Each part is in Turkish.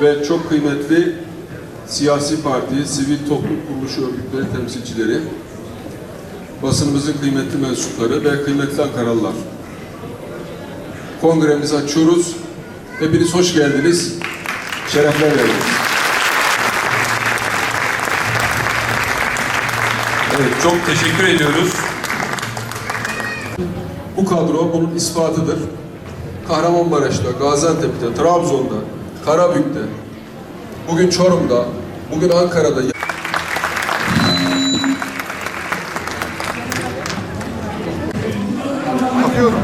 ve çok kıymetli siyasi parti, sivil toplum kuruluşu örgütleri temsilcileri, basınımızın kıymetli mensupları ve kıymetli Ankaralılar. Kongremizi açıyoruz. Hepiniz hoş geldiniz. Şerefler verdiniz. Evet, çok teşekkür ediyoruz. Bu kadro bunun ispatıdır. Kahramanmaraş'ta, Gaziantep'te, Trabzon'da, Karabük'te, bugün Çorum'da, bugün Ankara'da Bakıyorum.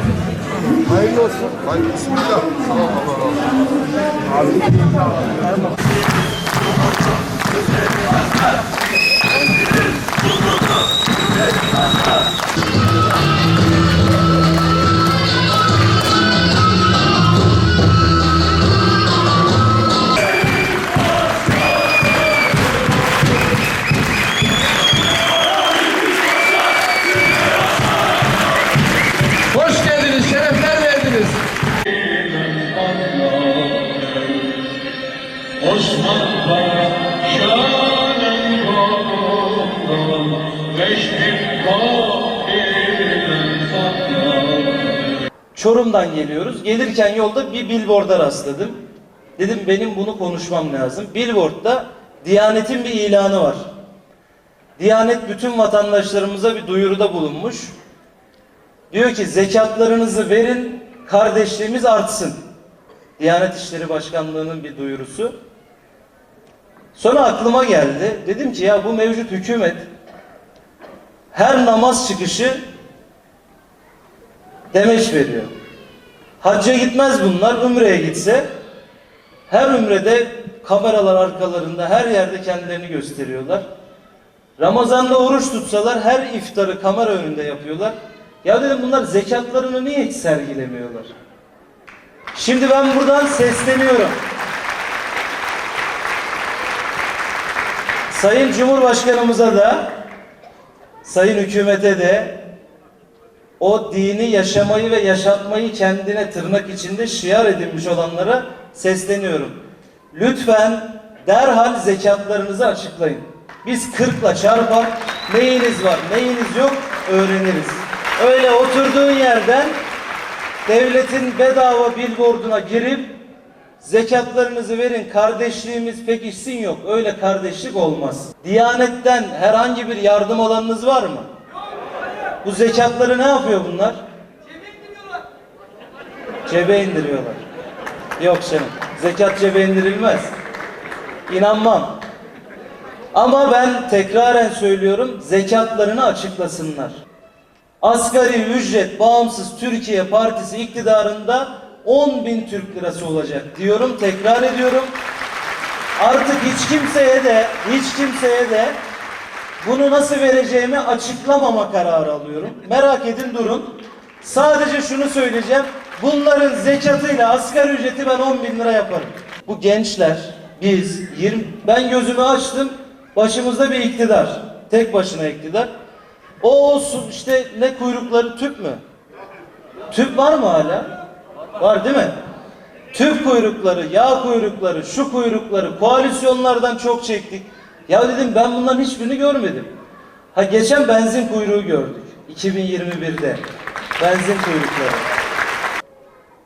Hayırlı olsun. Hayırlı bismillah. Tamam Allah razı olsun. Çorum'dan geliyoruz. Gelirken yolda bir billboard'a rastladım. Dedim benim bunu konuşmam lazım. Billboard'da Diyanet'in bir ilanı var. Diyanet bütün vatandaşlarımıza bir duyuruda bulunmuş. Diyor ki zekatlarınızı verin, kardeşliğimiz artsın. Diyanet İşleri Başkanlığı'nın bir duyurusu. Sonra aklıma geldi. Dedim ki ya bu mevcut hükümet her namaz çıkışı demeç veriyor. Hacca gitmez bunlar, Ümre'ye gitse her Ümre'de kameralar arkalarında her yerde kendilerini gösteriyorlar. Ramazan'da oruç tutsalar her iftarı kamera önünde yapıyorlar. Ya dedim bunlar zekatlarını niye hiç sergilemiyorlar? Şimdi ben buradan sesleniyorum. Sayın Cumhurbaşkanımıza da Sayın hükümete de o dini yaşamayı ve yaşatmayı kendine tırnak içinde şiar edinmiş olanlara sesleniyorum. Lütfen derhal zekatlarınızı açıklayın. Biz kırkla çarpar, neyiniz var, neyiniz yok öğreniriz. Öyle oturduğun yerden devletin bedava billboarduna girip zekatlarınızı verin, kardeşliğimiz pekişsin yok. Öyle kardeşlik olmaz. Diyanetten herhangi bir yardım alanınız var mı? Bu zekatları ne yapıyor bunlar? Cebe indiriyorlar. Yok canım. Zekat cebe indirilmez. İnanmam. Ama ben tekraren söylüyorum zekatlarını açıklasınlar. Asgari ücret bağımsız Türkiye Partisi iktidarında 10 bin Türk lirası olacak diyorum tekrar ediyorum. Artık hiç kimseye de hiç kimseye de bunu nasıl vereceğimi açıklamama kararı alıyorum. Merak edin durun. Sadece şunu söyleyeceğim. Bunların zekatıyla asgari ücreti ben 10 bin lira yaparım. Bu gençler biz 20 ben gözümü açtım. Başımızda bir iktidar. Tek başına iktidar. O olsun işte ne kuyrukları tüp mü? Tüp var mı hala? Var değil mi? Tüp kuyrukları, yağ kuyrukları, şu kuyrukları koalisyonlardan çok çektik. Ya dedim ben bunların hiçbirini görmedim. Ha geçen benzin kuyruğu gördük. 2021'de. Benzin kuyrukları.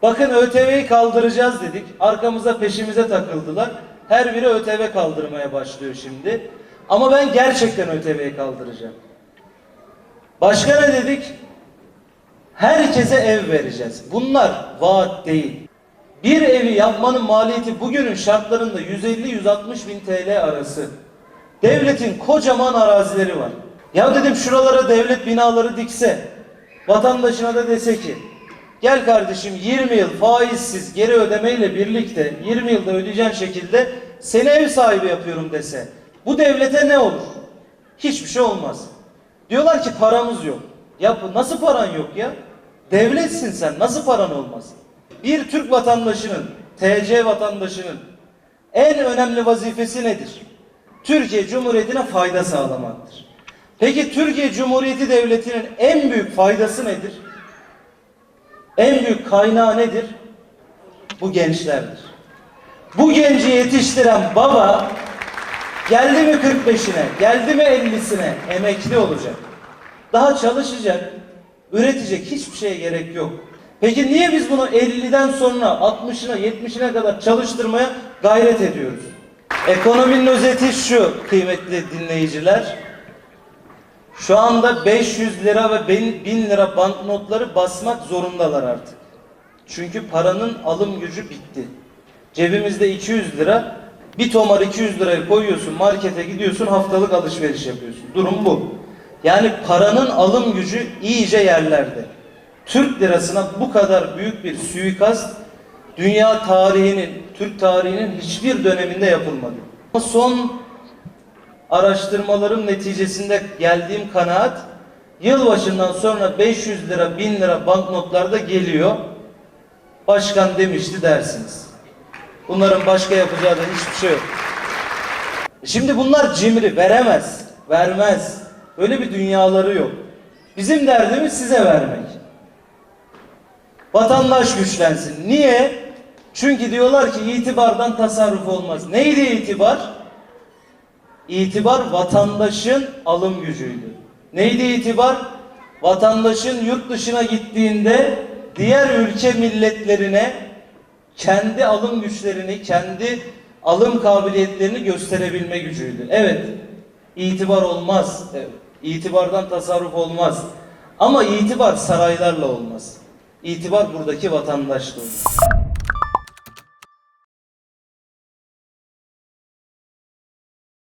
Bakın ÖTV'yi kaldıracağız dedik. Arkamıza peşimize takıldılar. Her biri ÖTV kaldırmaya başlıyor şimdi. Ama ben gerçekten ÖTV'yi kaldıracağım. Başka ne dedik? Herkese ev vereceğiz. Bunlar vaat değil. Bir evi yapmanın maliyeti bugünün şartlarında 150-160 bin TL arası. Devletin kocaman arazileri var. Ya dedim şuralara devlet binaları dikse, vatandaşına da dese ki, gel kardeşim 20 yıl faizsiz geri ödemeyle birlikte 20 yılda ödeyeceğin şekilde seni ev sahibi yapıyorum dese, bu devlete ne olur? Hiçbir şey olmaz. Diyorlar ki paramız yok. Ya nasıl paran yok ya? Devletsin sen. Nasıl paran olmaz? Bir Türk vatandaşının, TC vatandaşının en önemli vazifesi nedir? Türkiye Cumhuriyeti'ne fayda sağlamaktır. Peki Türkiye Cumhuriyeti Devleti'nin en büyük faydası nedir? En büyük kaynağı nedir? Bu gençlerdir. Bu genci yetiştiren baba geldi mi 45'ine, geldi mi 50'sine emekli olacak. Daha çalışacak, üretecek hiçbir şeye gerek yok. Peki niye biz bunu 50'den sonra 60'ına 70'ine kadar çalıştırmaya gayret ediyoruz? Ekonominin özeti şu kıymetli dinleyiciler. Şu anda 500 lira ve 1000 lira banknotları basmak zorundalar artık. Çünkü paranın alım gücü bitti. Cebimizde 200 lira, bir tomar 200 lirayı koyuyorsun, markete gidiyorsun, haftalık alışveriş yapıyorsun. Durum bu. Yani paranın alım gücü iyice yerlerde. Türk lirasına bu kadar büyük bir suikast dünya tarihinin, Türk tarihinin hiçbir döneminde yapılmadı. Son araştırmalarım neticesinde geldiğim kanaat yılbaşından sonra 500 lira 1000 lira banknotlar da geliyor. Başkan demişti dersiniz. Bunların başka yapacağı da hiçbir şey yok. Şimdi bunlar cimri veremez, vermez. Öyle bir dünyaları yok. Bizim derdimiz size vermek. Vatandaş güçlensin. Niye? Çünkü diyorlar ki itibardan tasarruf olmaz. Neydi itibar? İtibar vatandaşın alım gücüydü. Neydi itibar? Vatandaşın yurt dışına gittiğinde diğer ülke milletlerine kendi alım güçlerini, kendi alım kabiliyetlerini gösterebilme gücüydü. Evet, itibar olmaz. Evet, İtibardan tasarruf olmaz. Ama itibar saraylarla olmaz. İtibar buradaki vatandaşla olur.